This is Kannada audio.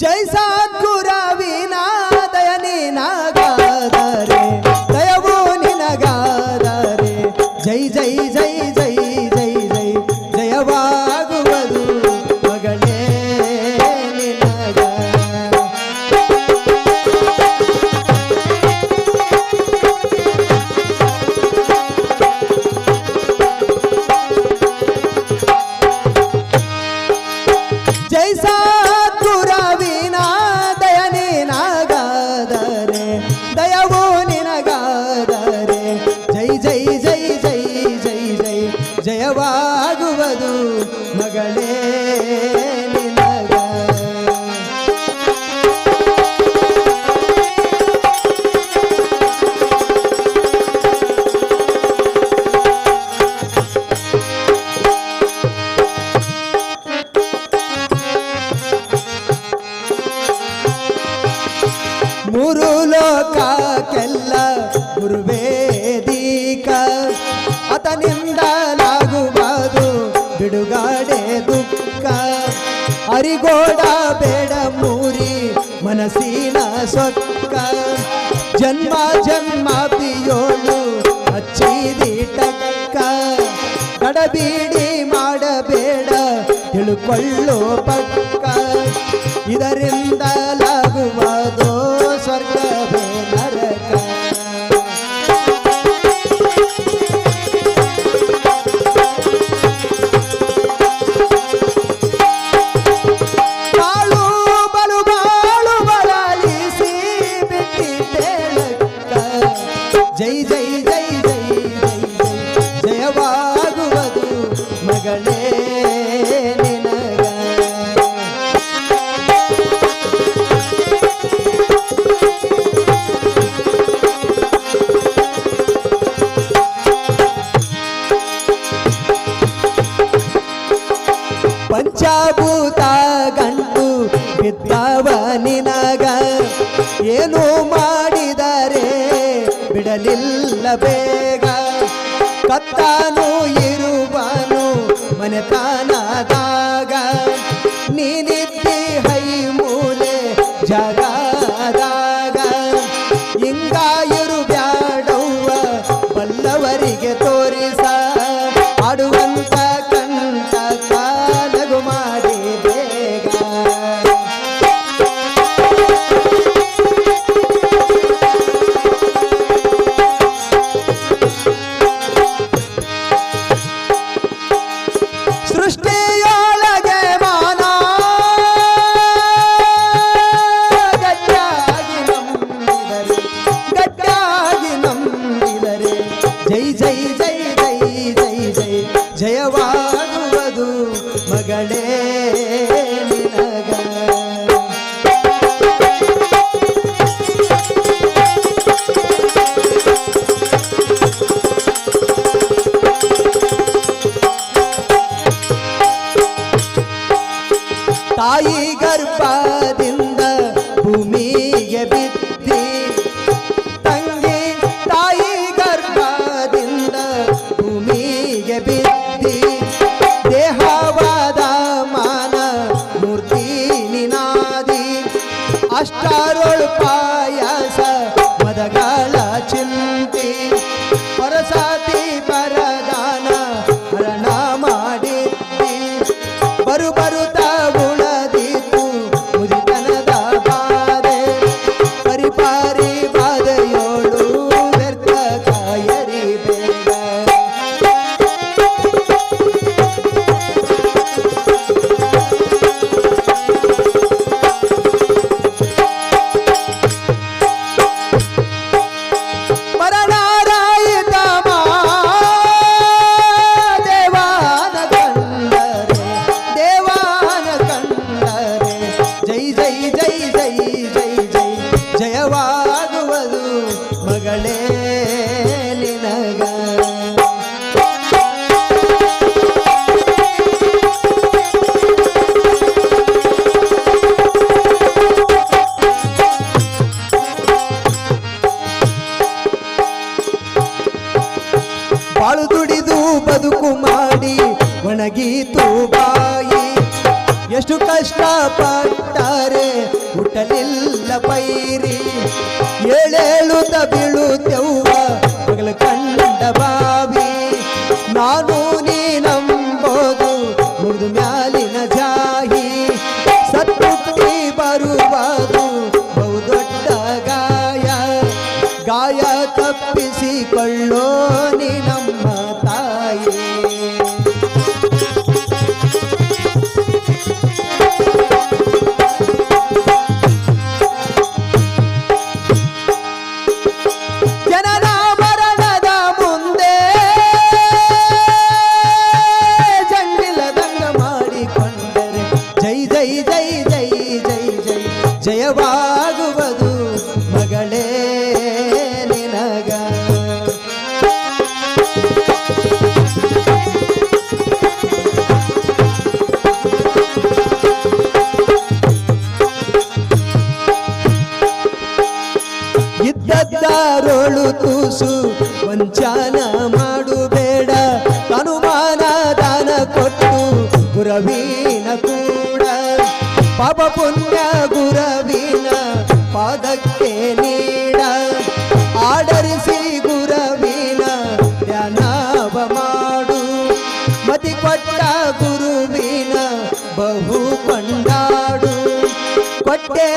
जय सद्गुरविना दयनी नागादरे दयवोनी नगादरे। जय जय जय जय जय जय जय वागवधू मगले नग। जय सा ಮೂರುಲೋಕಕ್ಕೆಲ್ಲ ಗುರುವೇದೀಕ ಆತನಿಂದ ಲಾಗುವುದು ಬಿಡುಗ ಅರಿಗೋಡ ಬೇಡ ಮೂರಿ ಮನಸ್ಸಿನ ಸೊಕ್ಕ. ಜನ್ಮ ಜನ್ಮ ಪಿಯೋಳು ಹಚ್ಚಿದಿ ಟಕ್ಕ ಕಡಬೀಡಿ ಮಾಡಬೇಡ, ತಿಳುಕೊಳ್ಳೋ ಪಕ್ಕ. ಇದರಿಂದಲ ಸಾಗುವುದು ಮಗಳೇ ಪಂಚಭೂತ ಗಂಟು ಬಿದ್ದವ ನಿನಗ. ಏನು ಮಾಡಿದರೆ ಬಿಡಲಿಲ್ಲ ಬೇಗ. ಕತ್ತಾನು কথা ಕಷ್ಟಪಟ್ಟರೆ ಹುಟ್ಟಲಿಲ್ಲ ಪೈರಿ. ಏಳೇಳುತ್ತ ಬೀಳುತ್ತೆವ್ವ ಮಗಳ ಕಂಡ ಬಾವಿ. ನಾನು ನೀ ನಂಬೋದು ಮುಗಿದು ಮ್ಯಾಲಿನ ಜಾಹಿ. ಸತ್ತುತ್ತಿ ಬರುವುದು ಬಹುದೊಡ್ಡ ಗಾಯ. ಗಾಯ ತಪ್ಪಿಸಿಕೊಳ್ಳೋ ಜೈ ಜೈ ಜೈ ಜೈ ಜೈ ಜೈ. ಜಯವಾಗುವುದು ಮಗಳೇ ನಿನಗ. ಇದ್ದದ್ದಾರೋಳು ತೂಸು ವಂಚನ ಮಾಡುಬೇಡ ಅನುಮಾನ ದಾನ ಕೊಟ್ಟು, ಗುರವೀನ ಕೂಡ ಪಾಪ ಪುಣ್ಯ ಗುರವೀನ ಪಾದಕ್ಕೆ ನೀಡ ಆಡರಿಸಿ ಗುರವೀನ ಧ್ಯಾನವ ಮಾಡು ಮತಿ ಕೊಟ್ಟ ಗುರುವಿನ ಬಹು ಕೊಂಡಾಡು ಕೊಟ್ಟೆ